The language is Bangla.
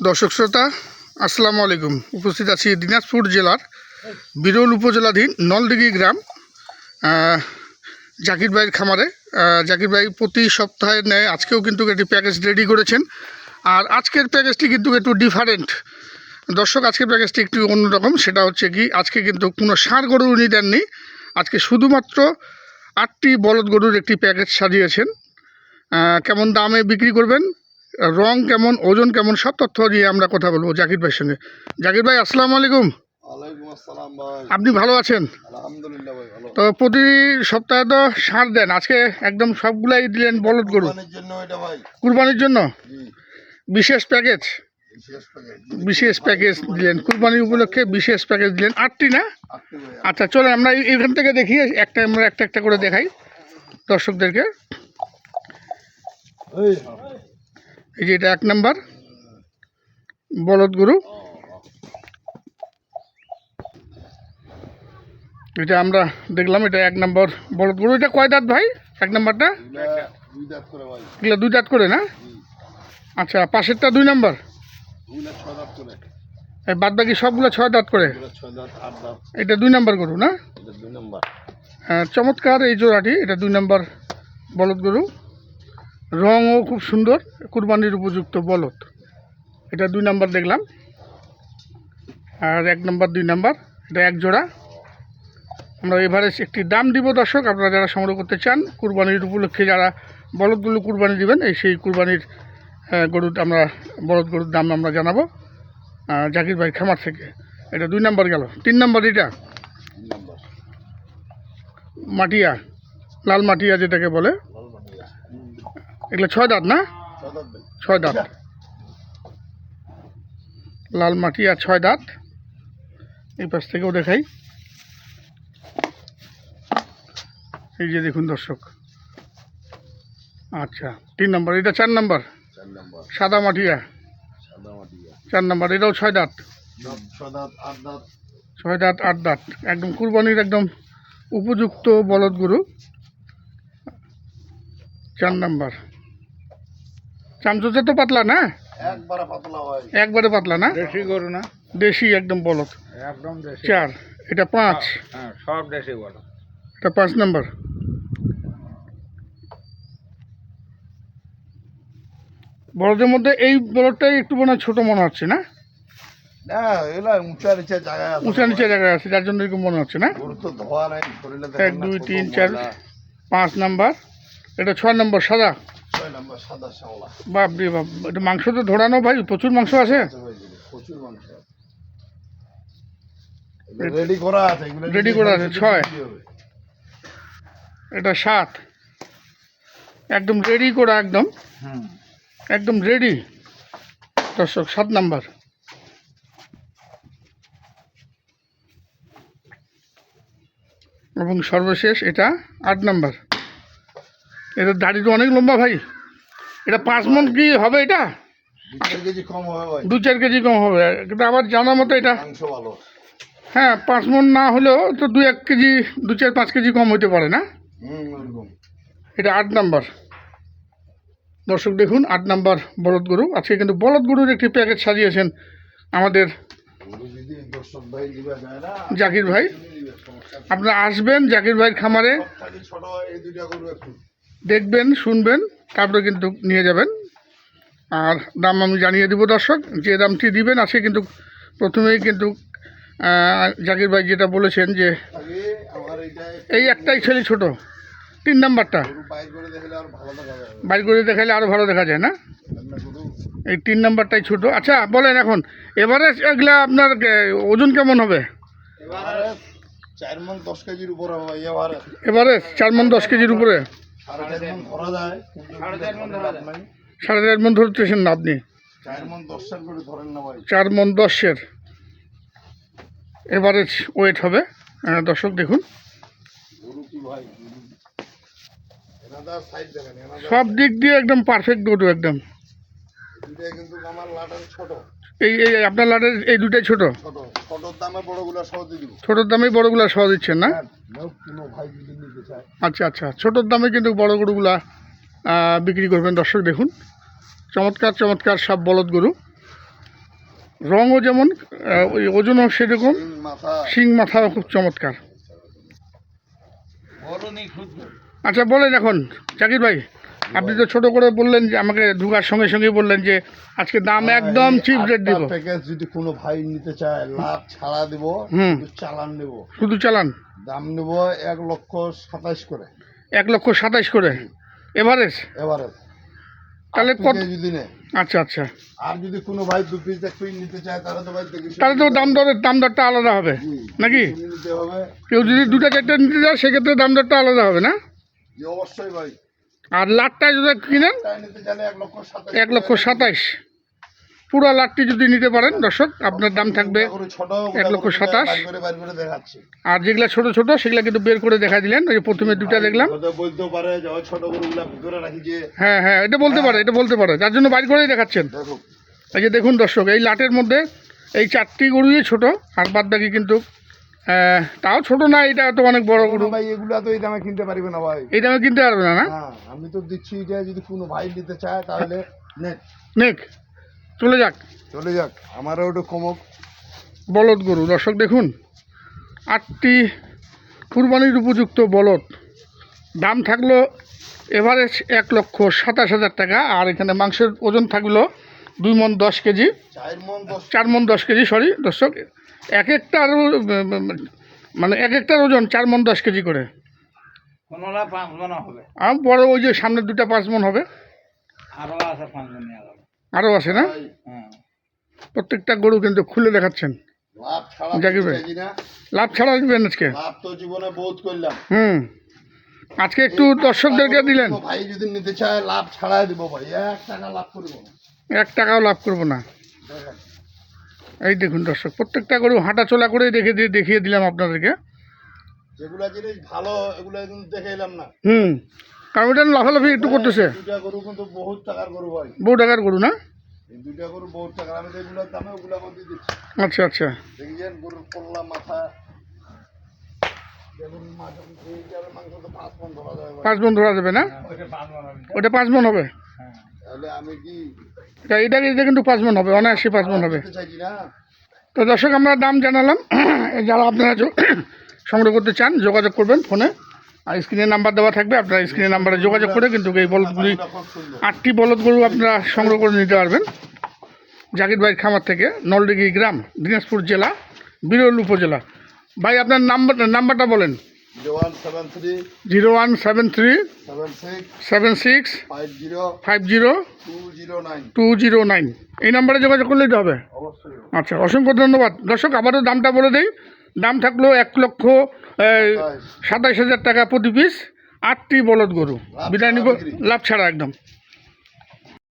দর্শক শ্রোতা, আসসালামু আলাইকুম। উপস্থিত আছি দিনাজপুর জেলার বিরল উপজেলাধীন নলদিঘি গ্রাম। জাকির ভাইয়ের খামারে। জাকির ভাই প্রতি সপ্তাহের ন্যায় আজকেও কিন্তু একটি প্যাকেজ রেডি করেছেন। আর আজকের প্যাকেজটি কিন্তু একটু ডিফারেন্ট দর্শক, আজকের প্যাকেজটি একটু অন্যরকম। সেটা হচ্ছে কি, আজকে কিন্তু কোনো ষাঁড় গরু উনি দেননি। আজকে শুধুমাত্র আটটি বলদ গরুর একটি প্যাকেজ সাজিয়েছেন। কেমন দামে বিক্রি করবেন? রং কেমন ওজন কেমন সব তথ্য নিয়ে আমরা কথা বলব জাকির ভাইয়ের সঙ্গে। জাকির ভাই আসসালামু আলাইকুম। আপনি ভালো আছেন? তো প্রতি সপ্তাহে তো সার দেন আজকে একদম সবগুলাই দিলেন বলদ গরু। কোরবানির জন্য বিশেষ প্যাকেজ? বিশেষ প্যাকেজ। দিলেন কুরবানির উপলক্ষে বিশেষ প্যাকেজ দিলেন। আটটি না? আচ্ছা চলো আমরা এইখান থেকে দেখি একটা আমরা একটা একটা করে দেখাই দর্শকদেরকে। এই যে এটা এক নাম্বার। বলদ গরু। এটা আমরা দেখলাম এটা এক নম্বর বলদ গরু। এটা কয় দাঁত ভাই? এক নম্বরটা? এগুলা দুই দাঁত করে না? আচ্ছা পাশেরটা দুই নম্বর? বাদ বাকি সবগুলো ছয় দাঁত করে? এটা দুই নম্বর গরু না? হ্যাঁ, চমৎকার এই জোড়াটি। এটা দুই নম্বর বলদ গরু। রঙও খুব সুন্দর, কুরবানির উপযুক্ত বলদ। এটা দুই নম্বর দেখলাম। আর এক নম্বর, দুই নাম্বার, এটা এক জোড়া। আমরা এভারেজ একটি দাম দিব, দর্শক। আপনারা যারা সংগ্রহ করতে চান, কুরবানির উপলক্ষে যারা বলদগুলো কুরবানি দিবেন, এই সেই কুরবানির গরুর আমরা, বলদ গরুর দাম আমরা জানাব। জাকির ভাই খামার থেকে। এটা দুই নম্বর গেল। তিন নম্বর এটা। মাটিয়া, লাল মাটিয়া যেটাকে বলে। এগুলো ছয় দাঁত না? ছয় দাঁত লাল মাটি আর ছয় দাঁত। এই পাশ থেকেও দেখাই। এই যে দেখুন দর্শক। আচ্ছা তিন নম্বর এটা চার নম্বর? সাদা মাটিয়া। চার নম্বর এটাও ছয় দাঁত ছয় দাঁত আট দাঁত। ছয় দাঁত আট দাঁত। একদম কুরবানির একদম উপযুক্ত বলদ গরু। চার নম্বর। চামচোচা তো পাতলা না? একবারে পাতলা ভাই। একবারে পাতলা না? দেশি গরু না? দেশি একদম বলদ। একদম দেশি। চার। এটা পাঁচ। হ্যাঁ সব দেশি বলো এটা পাঁচ নম্বর। বলদের মধ্যে এই বলদটাই একটু মনে হয় ছোটো মনে হচ্ছে না? না উঁচা নিচে জায়গায় আছে। যার জন্য এরকম মনে হচ্ছে না? গরু তো ধোয়া নাই শরীরে এক দুই তিন চার পাঁচ নাম্বার। এটা ছয় নম্বর সাদা। সাদা শ্যাওলা। বাপ রে বাপ এটা মাংস তো ধরানো ভাই প্রচুর মাংস আছে? প্রচুর মাংস রেডি করা আছে Ready করা আছে, ছয়। এটা সাত। একদম রেডি করা একদম। একদম রেডি দর্শক সাত নাম্বার। এবং সর্বশেষ এটা আট নাম্বার। এটা দাড়ি তো অনেক লম্বা ভাই। এটা পাঁচ মন কি হবে এটা? দু চার কেজি কম হবে দু চার কেজি কম হবে। কিন্তু আমার জানা মতো এটা ভালো। হ্যাঁ পাঁচ মন না হলেও তো দু এক কেজি দু চার পাঁচ কেজি কম হতে পারে না? এটা আট নাম্বার। দর্শক দেখুন আট নাম্বার বলদ গরু। আজকে কিন্তু বলদ গরুর একটি প্যাকেজ সাজিয়েছেন আমাদের জাকির ভাই। আপনারা আসবেন জাকির ভাইয়ের খামারে। দেখবেন শুনবেন। তারপরে কিন্তু নিয়ে যাবেন। আর দাম আমি জানিয়ে দেবো দর্শক যে দামটি দিবেন আজকে কিন্তু প্রথমেই কিন্তু জাকির ভাই যেটা বলেছেন যে এই একটাই ছেলে ছোট তিন নাম্বারটা। বাইর করে দেখলে আর আরও ভালো দেখা যায় না? এই তিন নাম্বারটাই ছোট। আচ্ছা বলেন এখন এবারে এগুলা আপনার ওজন কেমন হবে? এবারে চার মন দশ কেজির উপর এবারে চার মন দশ কেজির উপরে? সাড়ে চার মন ধরা যায় সাড়ে চার মন ধরা যায়। সাড়ে চার মন ধরতেছেন না আপনি? চার মন দশের করে ধরেন না ভাই। চার মন দশের। এভারেজ ওয়েট হবে। দর্শক দেখুন। সব দিক দিয়ে একদম পারফেক্ট গরু একদম। কিন্তু আমার লাটার ছোট। এই এই আপনার লাটের এই দুটাই ছোট? ছোট। ছোটর দামে বড়গুলো সহ ছোটোর দামেই বড়গুলা সহ দিচ্ছেন না? চায়। আচ্ছা আচ্ছা। ছোটোর দামে কিন্তু বড় গরুগুলা বিক্রি করবেন। দর্শক দেখুন চমৎকার চমৎকার সব বলদ গরু। রঙও যেমন ওই ওজনও সেরকম। শিং মাথাও খুব চমৎকার। আচ্ছা বলেন এখন। জাকির ভাই। আপনি তো ছোট করে বললেন যে আমাকে ঢুকার সঙ্গে সঙ্গে বললেন যে আজকে দাম একদম চিপ রেট দিব। প্যাকেজ যদি কোনো ভাই নিতে চায় লাভ ছাড়া দেব হুম। চালান নেব। শুধু চালান? দাম নেব এক লক্ষ সাতাইশ করে। এক লক্ষ সাতাইশ করে? এভারেজ? এবারে তাহলে কত যদি নেয় আচ্ছা আচ্ছা। আর যদি কোনো ভাই দু পিস এক পিস নিতে চায় তাহলে তো ভাই তাহলে তো দাম দরের দাম দরটা আলাদা হবে নাকি? কেউ যদি দুটা চারটে নিতে যায় সেক্ষেত্রে দাম দরটা আলাদা হবে না? অবশ্যই ভাই। আর লাটটা যদি কিনেন, এক লক্ষ সাতাইশ। পুরো লাটটি যদি নিতে পারেন, দর্শক, আপনার দাম থাকবে এক লক্ষ সাতাশ। আর যেগুলা ছোট ছোট, সেগুলা কিন্তু বের করে দেখা দিলেন। ওই প্রথমে দুটা দেখলাম। হ্যাঁ হ্যাঁ এটা বলতে পারে, এটা বলতে পারে। যার জন্য বাইর করেই দেখাচ্ছেন। দেখো এই যে দেখুন দর্শক, এই লাটের মধ্যে এই চারটি গরুই ছোট, আর বাদ বাকি কিন্তু তাও ছোট না এটা তো অনেক বড় গরু ভাই এগুলা তো এই দামে কিনতে পারবে না ভাই। এই দামে কিনতে পারবে না না? হ্যাঁ আমি তো দিচ্ছি এটা যদি কোনো ভাই নিতে চায় তাহলে নেট নেক। চলে যাক। চলে যাক আমারও একটু কমক। বলদ গরু দর্শক দেখুন আটটি কুরবানির উপযুক্ত বলদ। দাম থাকল এভারেজ এক লক্ষ সাতাশ হাজার টাকা আর এখানে মাংসের ওজন থাকল দুই মন দশ কেজি। চার মন দশ কেজি সরি দর্শক এক একটার মানে এক একটার ওজন চার মন দশ কেজি করে। আর বড় ওই যে সামনের দুটা পাঁচ মন হবে। আরও আছে না? হ্যাঁ। প্রত্যেকটা গরু কিন্তু খুলে দেখাচ্ছেন। লাভ ছাড়া দিবেন আজকে? লাভ তো জীবনে বহুত করলাম। হুম। আজকে একটু দর্শকদেরকে দিলেন। ভাই যদি নিতে চায় লাভ ছাড়াই দিব ভাই। এক টাকা লাভ করব এক টাকাও লাভ করব না। এই দেখুন দর্শক প্রত্যেকটা গরু হাঁটা চলা করে দেখে দিয়ে দেখিয়ে দিলাম আপনাদেরকে। যেগুলা জিনিস ভালো এগুলা কিন্তু দেখে এলাম না। হুম কারণ ওটা লাফালাফি একটু করতেছে। দুইটা গরু কিন্তু বহুত টাকার গরু ভাই। বউ টাকার গরু না? দুইটা গরু বহুত টাকার আমি তো এগুলোর দামে ওগুলা করে দিচ্ছি। আচ্ছা আচ্ছা। দেখেছেন গরুর পল্লা মাথা? পাঁচ মন ধরা যাবে না? হবে। ওটা পাঁচ মন হবে? এটা এটা কিন্তু পাঁচ মন হবে অনায়াসি পাঁচ মন হবে। তো দর্শক আমরা দাম জানালাম। যারা আপনারা সংগ্রহ করতে চান যোগাযোগ করবেন ফোনে। আর স্ক্রিনে নাম্বার দেওয়া থাকবে আপনারা স্ক্রিনে নাম্বারে যোগাযোগ করে কিন্তু এই বলদগুলি আটটি বলদ গরু আপনারা সংগ্রহ করে নিতে পারবেন। জাকির ভাইয়ের খামার থেকে নলডিগি গ্রাম দিনাজপুর জেলা বিরল উপজেলা। ভাই আপনার নাম্বার নাম্বারটা বলেন। Zero one seven three seven six five zero five zero two zero nine two zero nine এই নাম্বারে যোগাযোগ করলেই তো হবে? আচ্ছা অসংখ্য ধন্যবাদ। দর্শক আবারও দামটা বলে দিই। দাম থাকল এক লক্ষ সাতাইশ। হাজার টাকা প্রতি পিস। আটটি বলদ গরু। বিদায় নিব। লাভ ছাড়া একদম।